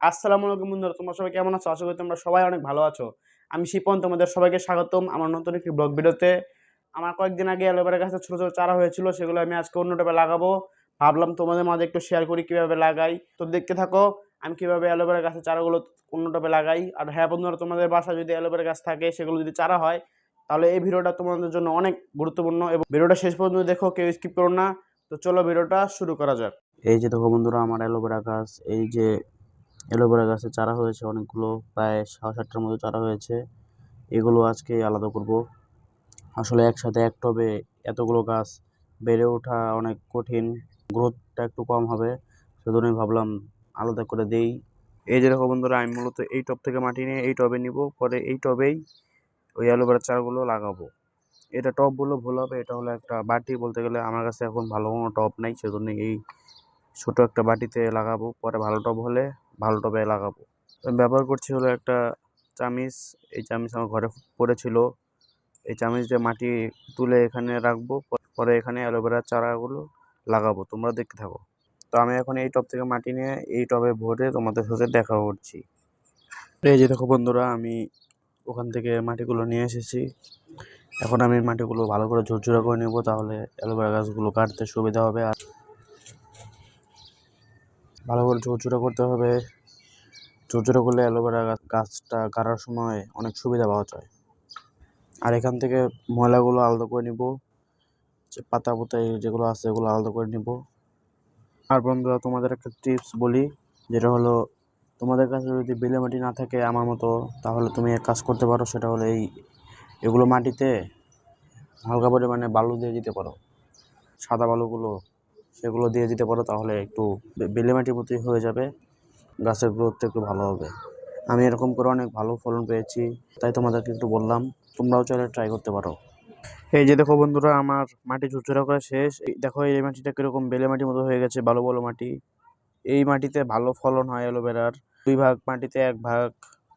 আসসালামু আলাইকুম বন্ধুরা, তোমরা সবাই কেমন আছো? আশা করি তোমরা সবাই অনেক ভালো আছো। আমি শিপন, তোমাদের সবাইকে স্বাগতম আমার নতুন একটি ব্লগ ভিডিওতে। আমার কয়েকদিন আগে অ্যালোভেরা গাছে ছোটো ছোটো চারা হয়েছিল, সেগুলো আমি আজকে অন্য টাইপে লাগাবো। ভাবলাম তোমাদের মাঝে একটু শেয়ার করি কীভাবে লাগাই। তো দেখতে থাকো, আমি কীভাবে অ্যালোভেরা গাছের চারাগুলো অন্য টাইপে লাগাই। আর হ্যাঁ বন্ধুরা, তোমাদের বাসায় যদি অ্যালোভেরা গাছ থাকে, সেগুলো যদি চারা হয়, তাহলে এই ভিডিওটা তোমাদের জন্য অনেক গুরুত্বপূর্ণ। এবং ভিডিওটা শেষ পর্যন্ত দেখো, কেউ স্কিপ করো না। তো চলো ভিডিওটা শুরু করা যাক। এই যে দেখো বন্ধুরা, আমার অ্যালোভেরা গাছ, এই যে অ্যালোভেরা গাছের চারা হয়েছে, অনেকগুলো, প্রায় সাত সাতটার মতো চারা হয়েছে। এগুলো আজকে আলাদা করব। আসলে একসাথে এক টবে এতগুলো গাছ বেড়ে ওঠা অনেক কঠিন। গ্রোথটা একটু কম হবে, সেজন্যই ভাবলাম আলাদা করে দেই। এই যে দেখো বন্ধুরা, আমি মূলত এই টব থেকে মাটি নিয়ে এই টবে নিব, পরে এই টবেই ওই অ্যালোভেরা চারাগুলো লাগাবো। এটা টব বললে ভুল হবে, এটা হলো একটা বাটি বলতে গেলে আমার কাছে এখন ভালো কোনো টব নাই সেজন্য এই ছোট একটা বাটিতে লাগাবো। পরে ভালো টব হলে ভালো টবে লাগাবো। আমি ব্যবহার করছি হলো একটা চামিচ, এই চামিচ আমার ঘরে পড়েছিল। এই চামিচ দিয়ে মাটি তুলে এখানে রাখব, পরে এখানে অ্যালোভেরার চারাগুলো লাগাবো, তোমরা দেখতে থাকো। তো আমি এখন এই টব থেকে মাটি নিয়ে এই টবে ভরে তোমাদের সাথে দেখা করছি। এই যে দেখো বন্ধুরা, আমি ওখান থেকে মাটিগুলো নিয়ে এসেছি। এখন আমি মাটিগুলো ভালো করে ঝুরঝুরা করে নেব, তাহলে অ্যালোভেরা গাছগুলো কাটতে সুবিধা হবে। আর ভালো করে ঝুরঝুরা করতে হবে। ঝুরঝুরা করলে অ্যালোভেরা গাছ গাছটা কাটার সময় অনেক সুবিধা পাওয়া যায়। আর এখান থেকে ময়লাগুলো আলাদা করে নিব। যে পাতা পুতা যেগুলো আছে এগুলো আলাদা করে নিব। আর বন্ধুরা, তোমাদের একটা টিপস বলি, যেটা হলো, তোমাদের কাছে যদি বেলে মাটি না থাকে আমার মতো, তাহলে তুমি এক কাজ করতে পারো, সেটা হলো এই, এগুলো মাটিতে হালকা পরিমাণে বালু দিয়ে দিতে পারো। সাদা বালুগুলো সেগুলো দিয়ে দিতে পারো তাহলে একটু বেলে মাটির মতোই হয়ে যাবে। গাছের গ্রোথটা একটু ভালো হবে। আমি এরকম করে অনেক ভালো ফলন পেয়েছি, তাই তোমাদেরকে একটু বললাম, তোমরাও চাইলে ট্রাই করতে পারো। এই যে দেখো বন্ধুরা, আমার মাটি ঝুরঝুরা করা শেষ। দেখো, এই মাটিটা কীরকম বেলে মাটির মতো হয়ে গেছে, ভালো ভালো মাটি। এই মাটিতে ভালো ফলন হয় অ্যালোভেরার। দুই ভাগ মাটিতে, এক ভাগ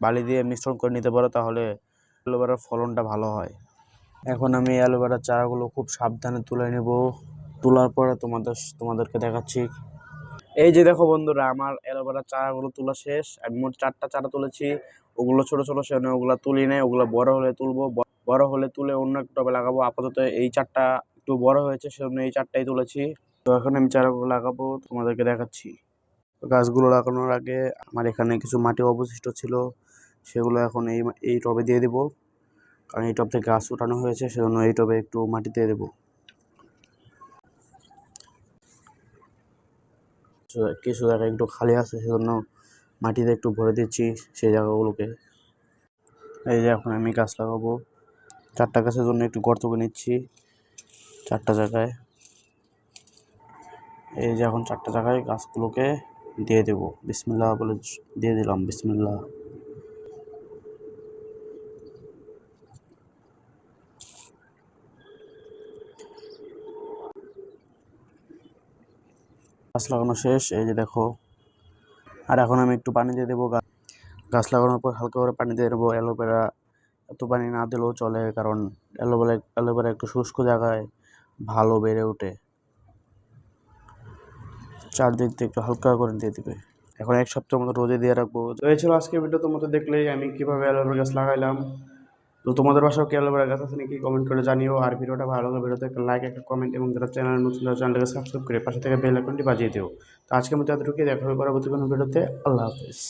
বালি দিয়ে মিশ্রণ করে নিতে পারো, তাহলে অ্যালোভেরার ফলনটা ভালো হয়। এখন আমি অ্যালোভেরার চারাগুলো খুব সাবধানে তুলে নেব। তোলার পরে তোমাদের তোমাদেরকে দেখাচ্ছি। এই যে দেখো বন্ধুরা, আমার অ্যালোভেরার চারাগুলো তোলা শেষ। আমি মোট চারটা চারা তুলেছি। ওগুলো ছোট ছোট সেজন্য ওগুলো তুলি নেই। ওগুলো বড় হলে তুলবো। বড় হলে তুলে অন্য একটা টবে লাগাবো। আপাতত এই চারটা একটু বড় হয়েছে সেজন্য এই চারটাই তুলেছি। তো এখন আমি চারাগুলো লাগাবো, তোমাদেরকে দেখাচ্ছি। গাছগুলো লাগানোর আগে আমার এখানে কিছু মাটি অবশিষ্ট ছিল, সেগুলো এখন এই এই টবে দিয়ে দেবো। কারণ এই টব থেকে গাছ উঠানো হয়েছে, সেজন্য এই টবে একটু মাটি দিয়ে দেবো। কিছু- কিছু জায়গা একটু খালি আছে, সেজন্য মাটিতে একটু ভরে দিচ্ছি সেই জায়গাগুলোকে। এই যে এখন আমি গাছ লাগাবো। চারটা গাছের জন্য একটু গর্ত করে নিচ্ছি চারটা জায়গায়। এই যে এখন চারটা জায়গায় গাছগুলোকে দিয়ে দেবো। বিসমিল্লা বলে দিয়ে দিলাম, বিসমিল্লাহ। গাছ লাগানো শেষ, এই যে দেখো। আর এখন আমি একটু পানি দিয়ে দেবো গা- গাছ লাগানোর পর হালকা করে পানি দিয়ে দেবো। অ্যালোভেরা এত পানি না দিলেও চলে, কারণ অ্যালোভেরা অ্যালোভেরা একটু শুষ্ক জায়গায় ভালো বেড়ে ওঠে। চারদিক দিয়ে একটু হালকা করে দিয়ে দিবে। এখন এক সপ্তাহ মতো রোদে দিয়ে রাখব। এই ছিল আজকে ভিডিও। তোমাদের দেখলেই আমি কীভাবে অ্যালোভেরা গাছ লাগাইলাম। তো তোমাদের বাসাও অ্যালোভেরা গাছ আছে নাকি? কমেন্ট করে জানিও। আর ভিডিওটা ভালো লাগে ভিডিওতে একটা লাইক একটা কমেন্ট এবং যারা চ্যানেল নতুন তারা চ্যানেলটাকে সাবস্ক্রাইব করে পাশে থেকে বেল আইকনটি বাজিয়ে দিও। তো আজকে মতো এতটুকুই। দেখা হবে পরবর্তী কোনো ভিডিওতে। আল্লাহ হাফিজ।